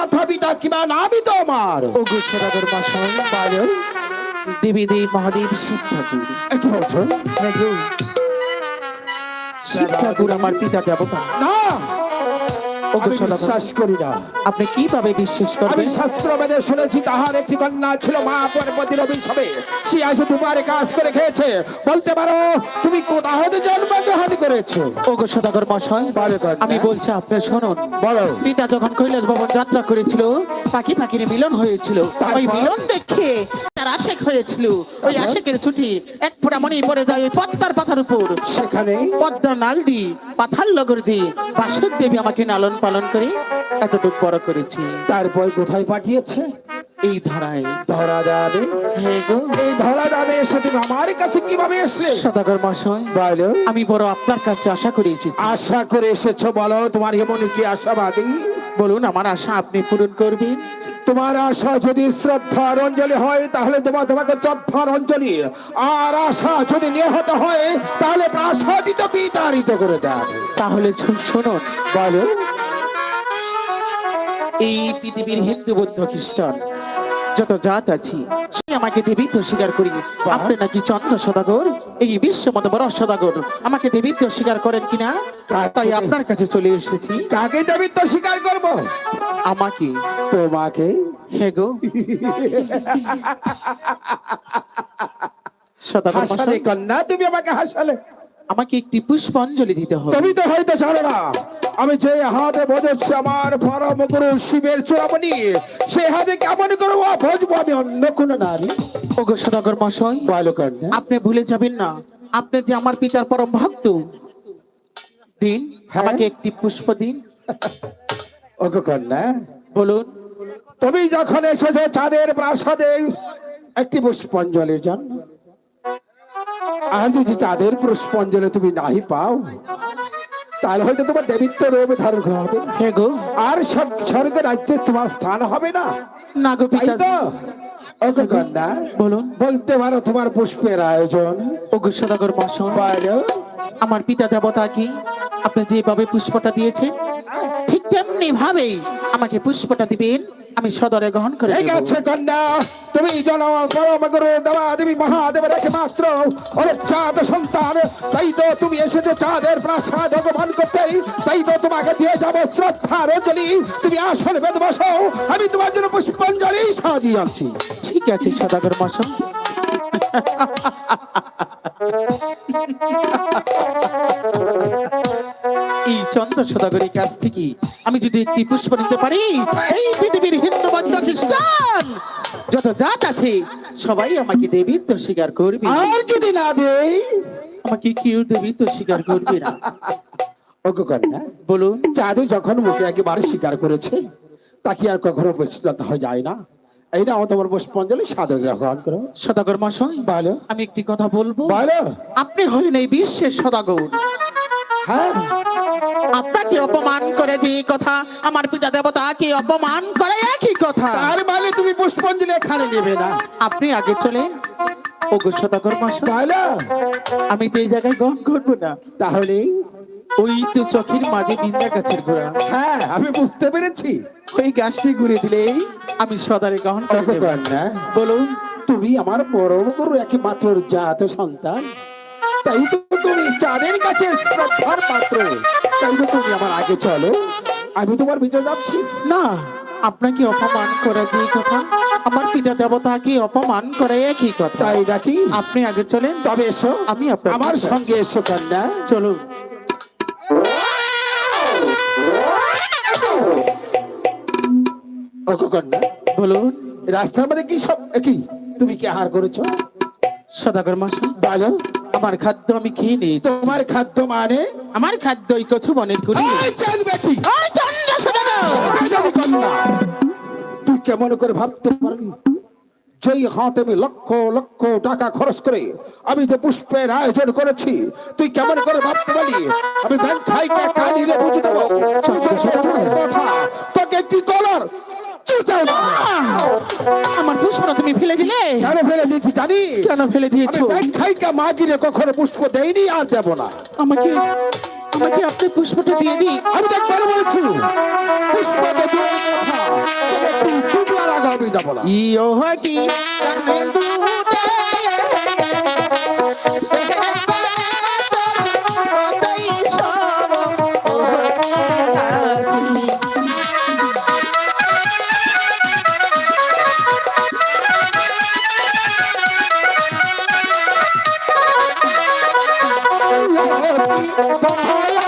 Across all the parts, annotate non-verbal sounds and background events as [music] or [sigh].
মাথা পিতা কিবা নামি তোমার? ও গুচ্ছরাগর মশাই বাজল দেবী দেব মহাদেব শিব ঠাকুর। কি বলছো? হ্যাঁ। শিব ঠাকুর আমার পিতা দেবতা। না! আমি বিশ্বাস করি না। আপনি কীভাবে বিশ্বাস করবেন? শাস্ত্র বেদে শুনেছি তাহার একটি কন্যা ছিল মা পর্বতীর অভিশাপে। সে আসে কাজ করে খেয়েছে। বলতে পারো তুমি কোথা হতে জন্মগ্রহণ করেছ? সদাগর মশাই আমি বলছি আপনি শুনুন। বলো। পিতা যখন কৈলাস ভবন যাত্রা করেছিল পাখি পাখির মিলন হয়েছিল। ওই মিলন দেখে তার আশেক হয়েছিল। ওই আশেকের ছুটি এক পড়ে যায় ওই পদ্মার পাতার উপর। সেখানে নাল দি পাথার লগর দি বাসক দেবী আমাকে লালন পালন করে এতটুক বড় করেছি। তারপর কোথায় পাঠিয়েছে? এই ধারায়। ধরা যাবে। এই ধরা যাবে তুমি আমার কাছে কীভাবে আসলে সদাগর মশাই বলো। আমি বড় আপনার কাছে আশা করে এসেছি। আশা করে এসেছ বলো। তোমার এমন কি আশাবাদী? বলুন আমার আশা আপনি পূরণ করবেন। তোমার আশা যদি শ্রদ্ধার অঞ্জলি হয় তাহলে তোমার তোমাকে শ্রদ্ধার অঞ্জলি। আর আশা যদি নিহত হয় তাহলে প্রাসাদিত বিতাড়িত করে দেয় তাহলে শোনো শুনুন বলো। এই পৃথিবীর হিন্দু বৌদ্ধ খ্রিস্টান যত জাত আছি সে আমাকে দেবীত্ব স্বীকার করি। আপনি নাকি চন্দ্র সদাগর? এই বিশ্ব মত বড় সদাগর। আমাকে দেবীত্ব স্বীকার করেন কিনা? তাই আপনার কাছে চলে এসেছি। কাকে দেবিত্ব স্বীকার করব? আমাকে। তোমাকে? হে গো। সদাগর হাসালে কন্যা তুমি আমাকে হাসালে। আমাকে একটি পুষ্পাঞ্জলি দিতে হবে। তুমি তো হয়তো জানো না। আমি যে হাতে বোঝাচ্ছি আমার পরম গুরু শিবের চূড়ামণি সেই হাতে কেমন করে ভজবো আমি অন্য কোনো নারী? ওগো সদাগর মশাই কন্যা আপনি ভুলে যাবেন না আপনি যে আমার পিতার পরম ভক্ত। দিন হ্যাঁ? আমাকে একটি পুষ্প দিন। ওকে কন্যা বলুন। তুমি যখন এসেছ চাঁদের প্রাসাদে একটি পুষ্পাঞ্জলির জন্য। আর যদি চাঁদের পুষ্পাঞ্জলি তুমি নাহি পাও তাহলে হয়তো তোমার দেবিত্ব রোগে ধারণ করা হবে। গো। আর স্বর্গ রাজ্যে তোমার স্থান হবে না। না গো পিতা ওকে কন্যা বলুন। বলতে পারো তোমার পুষ্পের আয়োজন। ওগো সদাগর মহাশয়। আমার পিতা দেবতা কি? আপনি যেভাবে পুষ্পটা দিয়েছেন ঠিক তেমনি ভাবেই আমাকে পুষ্পটা দিবেন। আমি সদরে গ্রহণ করে ঠিক। আছে কন্যা তুমি জন পরম গুরু দেবা দেবী মহাদেবের একমাত্র ওরে চাঁদ সন্তান। তাই তো তুমি এসেছ চাঁদের প্রাসাদ ভগবান করতেই তাই তো তোমাকে দিয়ে যাব শ্রদ্ধার অঞ্জলি তুমি আসল বেদ বসো আমি তোমার জন্য পুষ্পাঞ্জলি সাজিয়ে আনছি। ঠিক আছে সদাগর মশাই। [laughs] এই চন্দ্র সদাগরের কাছ থেকে আমি যদি একটি পুষ্প নিতে পারি এই পৃথিবীর হিন্দু বৌদ্ধ খ্রিস্টান যত জাত আছে সবাই আমাকে দেবীত্ব স্বীকার করবে। আর যদি না দেই? আমাকে কেউ দেবীত্ব স্বীকার করবে না। ওকে কন্যা বলুন। চাঁদু যখন মুখে একেবারে স্বীকার করেছে তাকে আর কখনো বৈষ্ণত হয়ে যায় না। এই না তোমার পুষ্পাঞ্জলি সাধক গ্রহণ করো। সদাগর মশাই বলো। আমি একটি কথা বলব। বলো। আপনি হলেন এই বিশ্বের সদাগর। হ্যাঁ। আপনাকে অপমান করে যে কথা আমার পিতা দেবতাকে অপমান করে একই কথা। তার মানে তুমি পুষ্পাঞ্জলি এখানে নেবে না। আপনি আগে সদাগর মশাই আমি তো এই জায়গায় গ্রহণ করব না। তাহলে? ওই তো চোখের মাঝে বিন্দা গাছের গোড়া। হ্যাঁ আমি বুঝতে পেরেছি। ওই গাছটি ঘুরে দিলেই আমি সদারে গ্রহণ। কন্যা বলুন। তুমি আমার পরম গুরু একমাত্র জাত সন্তান। তাই তো তুমি চাঁদের কাছে শ্রদ্ধার পাত্র। তাই তো তুমি আমার আগে চলো। আমি তোমার ভিতরে যাচ্ছি। না আপনাকে অপমান করে যে কথা। আমার পিতা দেবতাকে অপমান করে একই কথা? তাই নাকি? আপনি আগে চলেন। তবে এসো। আমি আপনার আমার সঙ্গে এসো কন্যা। চলুন। ওকে কন্যা। বলুন। রাস্তার মধ্যে কি সব কি? তুমি কি আহার করেছ? সদাগর মাসা বলো। আমার খাদ্য আমি খেয়ে নিয়েছি। তোমার খাদ্য মানে? আমার খাদ্য বনের করি ওই সদাগর! যাবি কন্যা তুই কেমন করে ভাবতে পারবি? যেই হাতে আমি লক্ষ লক্ষ টাকা খরচ করে আমি যে পুষ্পের আয়োজন করেছি তুই কেমন করে ভাবতে পারি আমি ব্যাংক খাইকে কানিরে বুঝে দেবো। কথা তোকে কি কলার? আমার পুষ্পটা তুমি ফেলে দিলে? কেন ফেলে দিয়েছি জানি কেন ফেলে দিয়েছ? খাইকা মা গিরে কখনো পুষ্প দেয়নি আর দেব না। আমাকে আমাকে আপনি পুষ্পটা দিয়ে দিন। আমি তো একবার বলেছি পুষ্প তো দূরের কথা আমি দেবো না। ইয়ো হাকি কানে দুতে ইউনা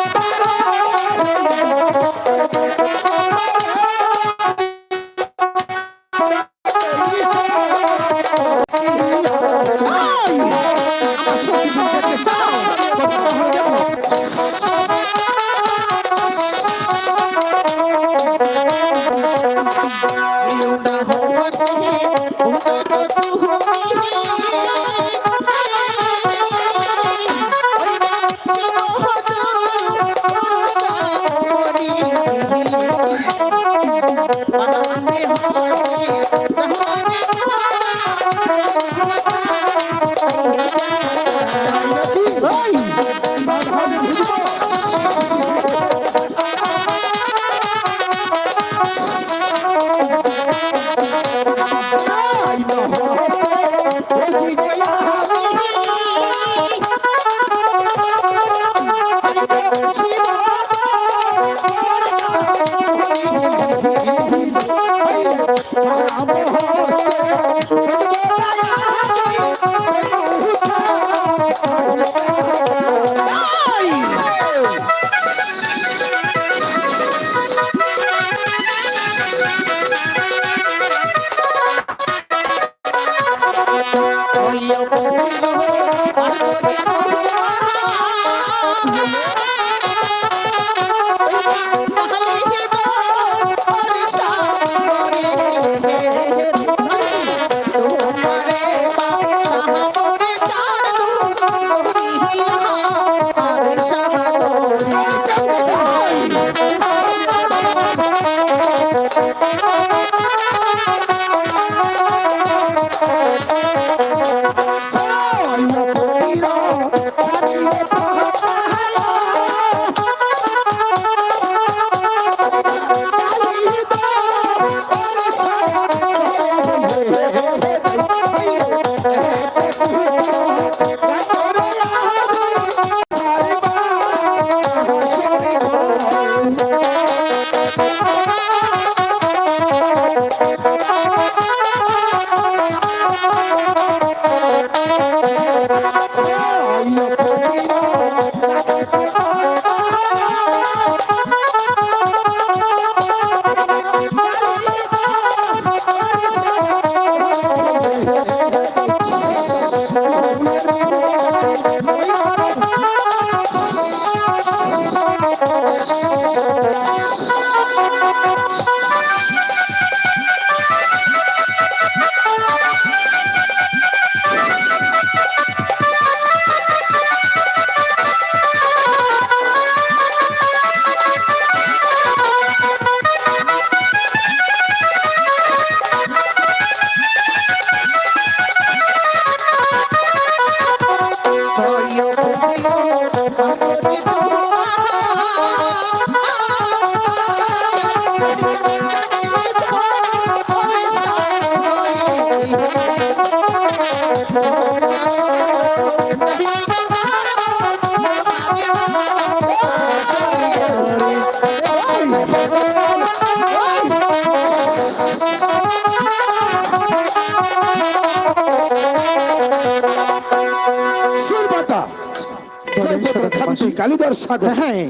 কালিদার সাগর। হ্যাঁ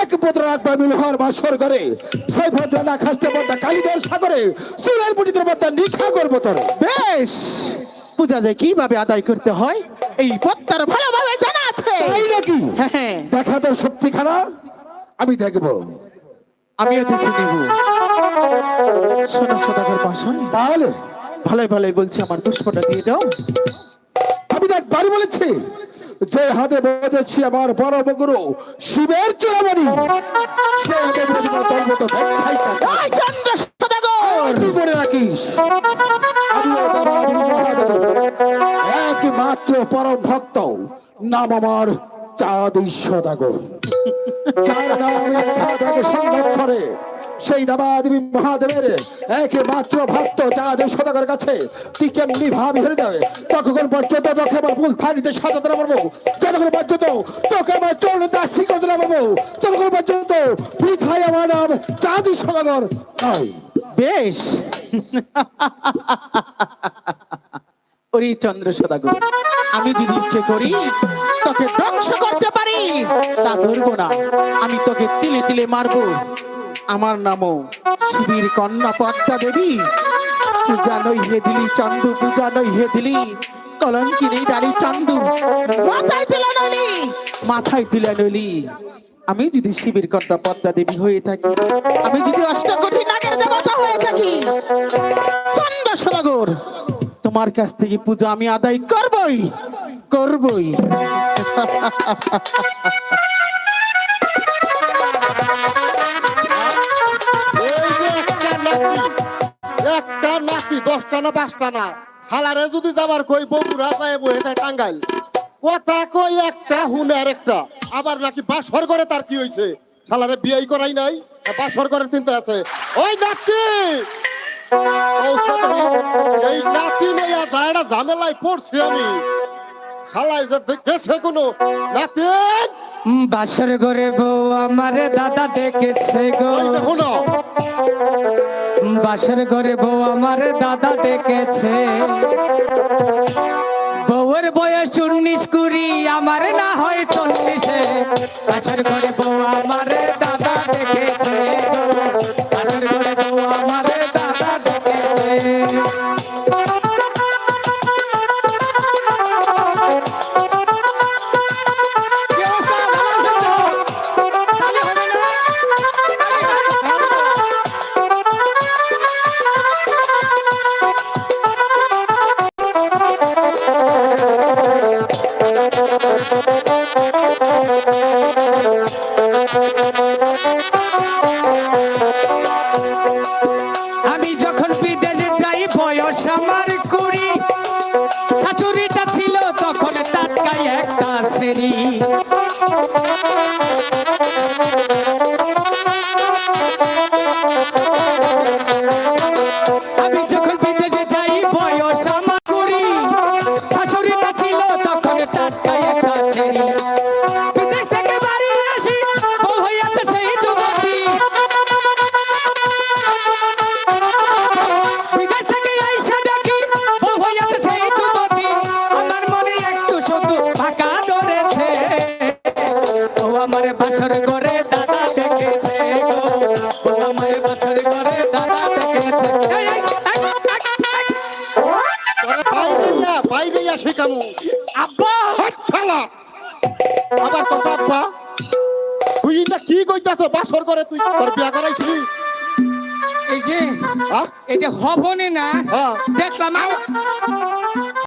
এক পুত্র রাখবা মিলহর বাসর করে সেই ভদ্র না খাসতে বদ্দা কালিদার সাগরে সুরের পুটিদের বদ্দা নিখা করব তোর। বেশ পূজা যায় কীভাবে আদায় করতে হয় এই পত্তার ভালোভাবে জানা আছে। তাই নাকি? হ্যাঁ হ্যাঁ। দেখা তোর সত্যি খারাপ আমি দেখব। আমিও দেখে নেব। শোনো সদাগর বাসন। তাহলে? ভালোই ভালোই বলছি আমার পুষ্পটা দিয়ে দাও। আমি দেখ বাড়ি বলেছি। যে হাতে বেঁধেছি আমার বড় বগুরু শিবের চূড়ামণি সে হাতে বেঁধে রাখিস একমাত্র পরম ভক্ত নাম আমার [laughs] চাঁদ সদাগর। যার নাম সংরক্ষণে সেই দেবাদেবী মহাদেবের একমাত্র ভক্ত চাঁদের সদাগর কাছে। তুই কেমনি ভাবি হেরে যাবে ততক্ষণ পর্যন্ত তোকে আমার ভুল থানিতে সাজাতে না পারব। যতক্ষণ পর্যন্ত তোকে আমার চরণ দাসী করতে না পারব, ততক্ষণ পর্যন্ত বৃথায় আমার নাম চাঁদি সদাগর নয়। বেশ। ওরে চন্দ্র সদাগর, আমি যদি ইচ্ছে করি তোকে ধ্বংস করতে পারি, তা করব না। আমি তোকে তিলে তিলে মারবো। আমার নামও। শিবির কন্যা দেবী। পূজা নই হে দিলি চান্দু, পূজা নই হে দিলি কলঙ্কিনী ডালি চান্দু। মাথায় তুলে নলি মাথায় তুলে নলি আমি যদি শিবির কন্যা পদ্মা দেবী হয়ে থাকি, আমি যদি অষ্টকোটি নাগের দেবতা হয়ে থাকি, চন্দ্র সদাগর, তোমার কাছ থেকে পূজা আমি আদায় করবই করবই। [laughs] দশটা না পাঁচটা না? খালারে যদি যাবার কই বগুড়া যায় বহে যায় টাঙ্গাইল। কথা কই একটা হুনে আর একটা আবার নাকি বাসর করে তার কি হয়েছে শালারে বিয়েই করাই নাই বাসর করার চিন্তা আছে। ওই হই- এই নাতি লইয়া যায়টা ঝামেলায় পড়ছি আমি। শালাই যে গেছে কোনো নাতি? বাসর ঘরে বউ আমারে দাদা দেখেছে গো। হুনো। বাসর ঘরে বউ আমার দাদা ডেকেছে। বউয়ের বয়স উনিশ কুড়ি, আমার না হয় চল্লিশে। বাসের ঘরে আমার বাসর ঘরে দাদা দেখেছে গো। ও আমার বাসর ঘরে দাদা দেখেছে। এই, এই, এই, এই, এই। তোরে বাইরে ইয়া বাইরে আব্বা! ছালা। আবার তো সাব্বা তুই এটা কি কইতাছ? বাসর করে তুই তোর বিয়া করাইছিলি? এই যে হ্যাঁ? এই যে হবনে না হ্যাঁ। দেখলাম